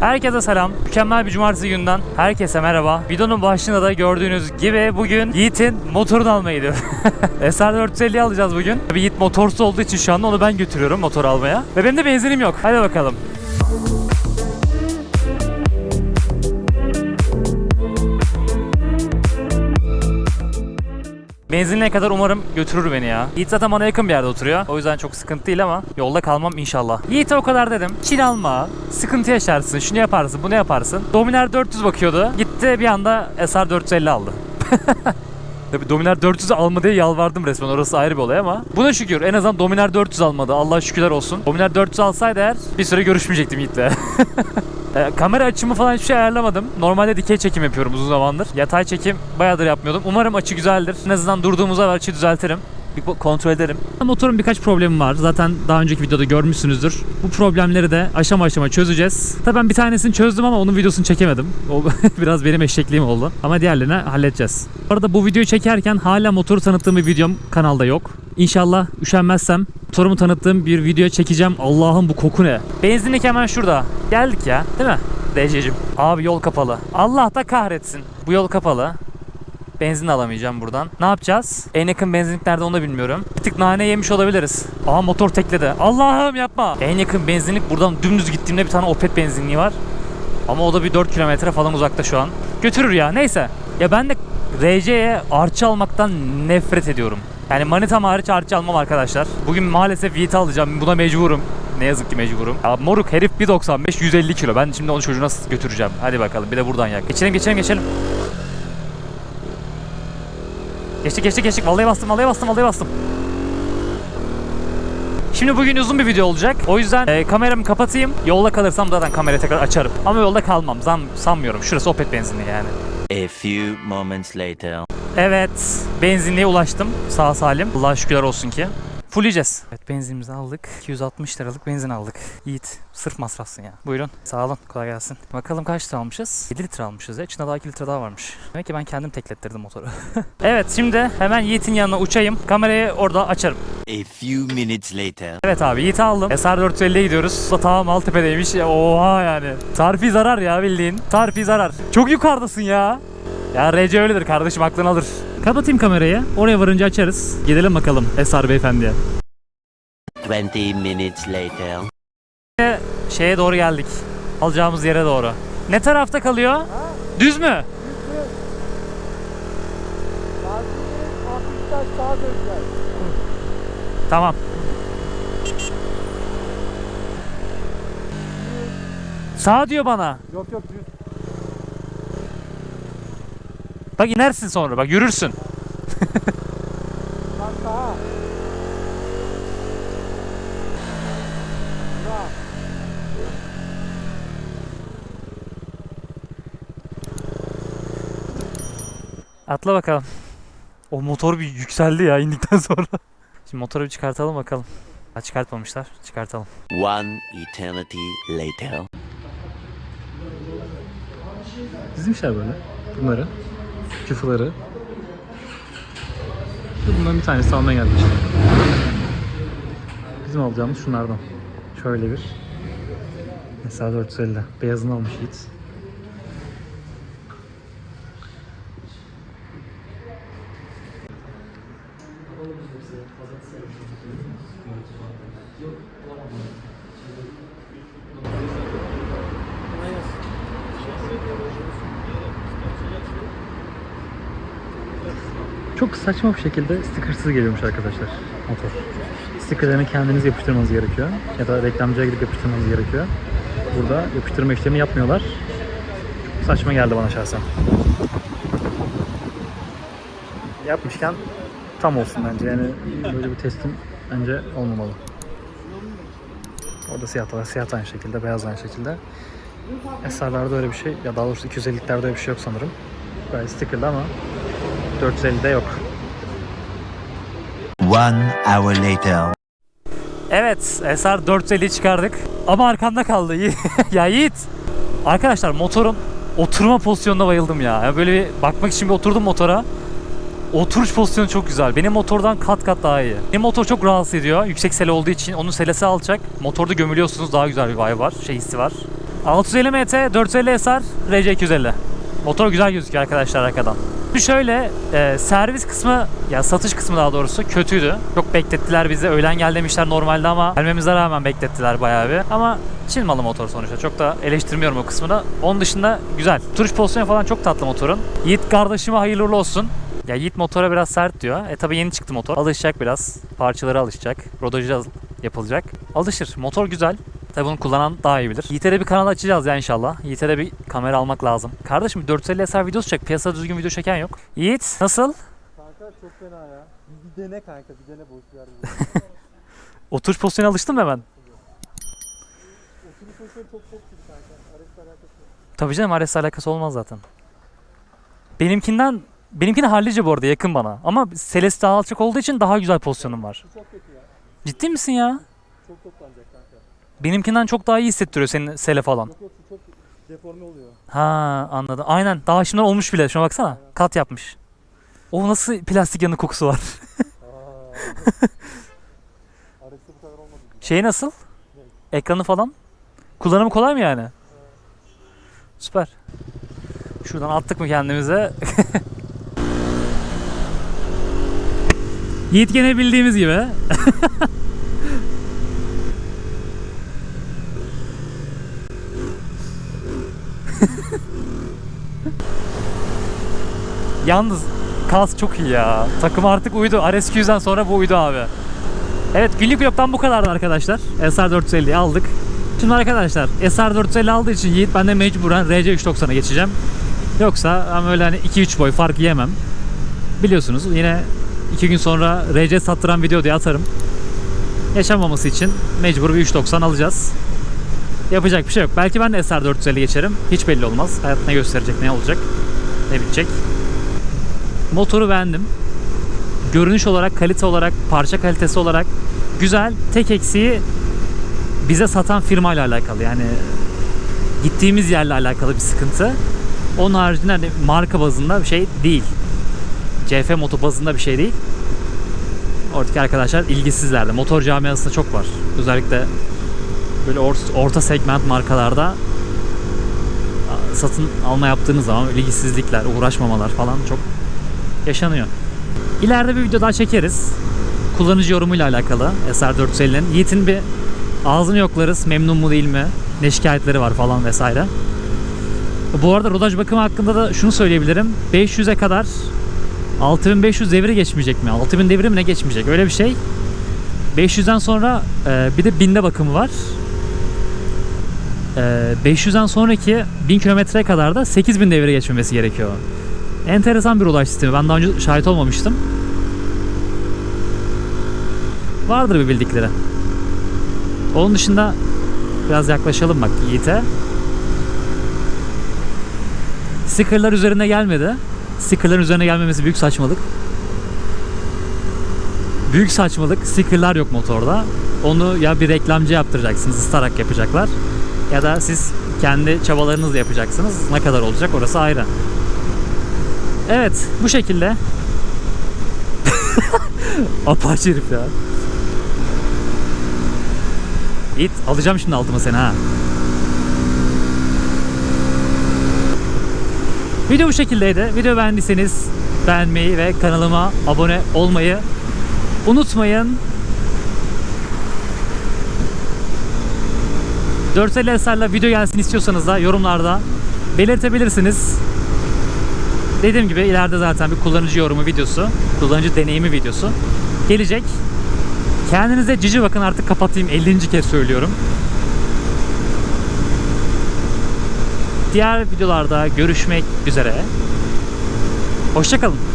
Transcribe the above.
Herkese selam. Mükemmel bir cumartesi günden herkese merhaba. Videonun başında da gördüğünüz gibi bugün Yiğit'in motorunu almaya gidiyorum. SR450 alacağız bugün. Tabii Yiğit motorsuz olduğu için şu anda onu ben götürüyorum motor almaya. Ve benim de benzinim yok. Hadi bakalım. Benzinliğe kadar umarım götürür beni ya. Yiğit zaten bana yakın bir yerde oturuyor. O yüzden çok sıkıntı değil ama yolda kalmam inşallah. Yiğit'e o kadar dedim. Çil alma, sıkıntı yaşarsın, şunu yaparsın, bunu yaparsın. Dominar 400 bakıyordu. Gitti bir anda SR 450 aldı. Tabii Dominar 400 alma diye yalvardım resmen orası ayrı bir olay ama Buna şükür en azından Dominar 400 almadı Allah şükürler olsun Dominar 400 alsaydı eğer bir süre görüşmeyecektim Yiğit'le E, kamera açımı falan hiçbir şey ayarlamadım. Normalde dikey çekim yapıyorum uzun zamandır. Yatay çekim bayağıdır yapmıyordum. Umarım açı güzeldir. En azından durduğumuzda açıyı düzeltirim. Bir ko- kontrol ederim. Motorun birkaç problemi var. Zaten daha önceki videoda görmüşsünüzdür. Bu problemleri de aşama aşama çözeceğiz. Tabii ben bir tanesini çözdüm ama onun videosunu çekemedim. O biraz benim eşekliğim oldu. Ama diğerlerini halledeceğiz. Bu arada bu videoyu çekerken hala motoru tanıttığım bir videom kanalda yok. İnşallah üşenmezsem motorumu tanıttığım bir video çekeceğim. Allah'ım bu koku ne? Benzinlik hemen şurada. Geldik ya değil mi? DC'cim. Abi yol kapalı. Allah da kahretsin. Bu yol kapalı. Benzin alamayacağım buradan. Ne yapacağız? En yakın benzinlik nerede onu da bilmiyorum. Bir tık nane yemiş olabiliriz. Aha motor tekledi. Allah'ım yapma. En yakın benzinlik buradan dümdüz gittiğimde bir tane Opet benzinliği var. Ama o da bir 4 kilometre falan uzakta şu an. Götürür ya neyse. Ya ben de RC'ye arçı almaktan nefret ediyorum. Yani manitam hariç arçı almam arkadaşlar. Bugün maalesef Yiğit'i alacağım. Buna mecburum. Ne yazık ki mecburum. Ya moruk herif 1.95 150 kilo. Ben şimdi onu çocuğuna nasıl götüreceğim? Hadi bakalım bir de buradan yak. Geçelim geçelim geçelim. Geçtik geçtik geçtik. Vallahi bastım vallahi bastım vallahi bastım. Şimdi bugün uzun bir video olacak. O yüzden e, kameramı kapatayım. Yolda kalırsam zaten kamerayı tekrar açarım. Ama yolda kalmam. Zan, sanmıyorum. Şurası Opet benzinliği yani. A few moments later. Evet. Benzinliğe ulaştım. Sağ salim. Allah'a şükürler olsun ki. Fulleyeceğiz. Evet benzinimizi aldık. 260 liralık benzin aldık. Yiğit sırf masrafsın ya. Buyurun. Sağ olun. Kolay gelsin. Bakalım kaç litre almışız? 7 litre almışız ya. İçinde daha 2 litre daha varmış. Demek ki ben kendim teklettirdim motoru. evet şimdi hemen Yiğit'in yanına uçayım. Kamerayı orada açarım. A few minutes later. Evet abi Yiğit'i aldım. SR450'ye gidiyoruz. Bu da tamam Maltepe'deymiş. Oha yani. Tarifi zarar ya bildiğin. Tarifi zarar. Çok yukarıdasın ya. Ya RC öyledir kardeşim aklını alır. Kapatayım kamerayı. Oraya varınca açarız. Gidelim bakalım SR beyefendiye. 20 minutes later. Şeye doğru geldik. Alacağımız yere doğru. Ne tarafta kalıyor? Düz mü? Tamam. Sağ diyor bana. Yok yok düz. Bak inersin sonra bak yürürsün. Atla bakalım. O motor bir yükseldi ya indikten sonra. Şimdi motoru bir çıkartalım bakalım. Ha, çıkartmamışlar. Çıkartalım. One eternity later. Dizmişler böyle bunları. Küfürleri. Bundan bir tanesi almaya geldik işte. Bizim alacağımız şunlardan. Şöyle bir. Mesela 450. Beyazını almış Yiğit. Çok saçma bir şekilde stickersız geliyormuş arkadaşlar motor. Stickerlarını kendiniz yapıştırmanız gerekiyor. Ya da reklamcıya gidip yapıştırmanız gerekiyor. Burada yapıştırma işlemi yapmıyorlar. Çok saçma geldi bana şahsen. Yapmışken tam olsun bence. Yani böyle bir testim bence olmamalı. Orada siyah var. Siyah aynı şekilde, beyaz aynı şekilde. SR'larda öyle bir şey, ya daha doğrusu 250'liklerde öyle bir şey yok sanırım. Böyle stickerlı ama 450'de yok. One hour later. Evet, SR 450 çıkardık. Ama arkamda kaldı. ya Yiğit. Arkadaşlar motorun oturma pozisyonuna bayıldım ya. ya. Böyle bir bakmak için bir oturdum motora. Oturuş pozisyonu çok güzel. Benim motordan kat kat daha iyi. Benim motor çok rahatsız ediyor. Yüksek sele olduğu için onun selesi alçak. Motorda gömülüyorsunuz daha güzel bir vibe var. Şey hissi var. 650 MT, 450 SR, RC 250. Motor güzel gözüküyor arkadaşlar arkadan. Şöyle e, servis kısmı ya satış kısmı daha doğrusu kötüydü. Çok beklettiler bizi. Öğlen gel demişler normalde ama gelmemize rağmen beklettiler bayağı bir. Ama Çin malı motor sonuçta. Çok da eleştirmiyorum o kısmını. Onun dışında güzel. Turuş pozisyonu falan çok tatlı motorun. Yiğit kardeşime hayırlı olsun. Ya Yiğit motora biraz sert diyor. E tabi yeni çıktı motor. Alışacak biraz. Parçalara alışacak. Rodajı yapılacak. Alışır. Motor güzel. Tabi bunu kullanan daha iyi bilir. Yiğit'e bir kanal açacağız ya inşallah. Yiğit'e bir kamera almak lazım. Kardeşim 450 SR videosu çek. Piyasada düzgün video çeken yok. Yiğit nasıl? Kanka çok fena ya. Bir dene kanka bir dene boş ver. Oturuş pozisyonuna alıştın mı hemen? Oturuş pozisyonu çok çok iyi kanka. Ares'le alakası yok. Tabii canım Ares'le alakası olmaz zaten. Benimkinden benimkine hallice bu arada yakın bana. Ama Celeste daha alçak olduğu için daha güzel pozisyonum var. Çok kötü ya. Ciddi misin ya? Çok toplanacak. Benimkinden çok daha iyi hissettiriyor senin sele falan. Yok yok şu çok deforme oluyor. Ha anladım. Aynen. Daha şimdiden olmuş bile. Şuna baksana. Kat yapmış. O nasıl plastik yanı kokusu var. Ares'te bu kadar olmadı. Şey nasıl? Ekranı falan. Kullanımı kolay mı yani? Süper. Şuradan attık mı kendimize? Yiğit gene bildiğimiz gibi. Yalnız kas çok iyi ya. Takım artık uydu. RS200'den sonra bu uydu abi. Evet günlük vlogdan bu kadardı arkadaşlar. SR450'yi aldık. Şimdi arkadaşlar SR450 aldığı için Yiğit ben de mecburen RC390'a geçeceğim. Yoksa ama öyle hani 2-3 boy fark yemem. Biliyorsunuz yine 2 gün sonra RC sattıran video diye atarım. Yaşanmaması için mecbur bir 390 alacağız. Yapacak bir şey yok. Belki ben de SR450 geçerim. Hiç belli olmaz. Hayat ne gösterecek, ne olacak, ne bitecek. Motoru beğendim görünüş olarak, kalite olarak, parça kalitesi olarak güzel. Tek eksiği bize satan firmayla alakalı. Yani gittiğimiz yerle alakalı bir sıkıntı. Onun haricinde hani marka bazında bir şey değil. CF moto bazında bir şey değil. Oradaki arkadaşlar ilgisizlerdi. Motor camiasında çok var. Özellikle böyle or- orta segment markalarda satın alma yaptığınız zaman ilgisizlikler, uğraşmamalar falan çok yaşanıyor. İleride bir video daha çekeriz. Kullanıcı yorumuyla alakalı SR450'nin. Yiğit'in bir ağzını yoklarız. Memnun mu değil mi? Ne şikayetleri var falan vesaire. Bu arada rodaj bakımı hakkında da şunu söyleyebilirim. 500'e kadar 6500 devri geçmeyecek mi? 6000 devri mi ne geçmeyecek? Öyle bir şey. 500'den sonra e, bir de 1000'de bakımı var. E, 500'den sonraki 1000 kilometreye kadar da 8000 devre geçmemesi gerekiyor. Enteresan bir olay sistemi. Ben daha önce şahit olmamıştım. Vardır bir bildikleri. Onun dışında biraz yaklaşalım bak Yiğit'e. Stickerlar üzerine gelmedi. Stickerların üzerine gelmemesi büyük saçmalık. Büyük saçmalık. Stickerlar yok motorda. Onu ya bir reklamcı yaptıracaksınız, ıstarak yapacaklar. Ya da siz kendi çabalarınızla yapacaksınız. Ne kadar olacak orası ayrı. Evet bu şekilde. Apaçı herif ya. Yiğit alacağım şimdi altıma seni ha. Video bu şekildeydi. Video beğendiyseniz beğenmeyi ve kanalıma abone olmayı unutmayın. 450 eserle video gelsin istiyorsanız da yorumlarda belirtebilirsiniz. Dediğim gibi ileride zaten bir kullanıcı yorumu videosu, kullanıcı deneyimi videosu gelecek. Kendinize cici bakın artık kapatayım 50. kez söylüyorum. Diğer videolarda görüşmek üzere. Hoşçakalın.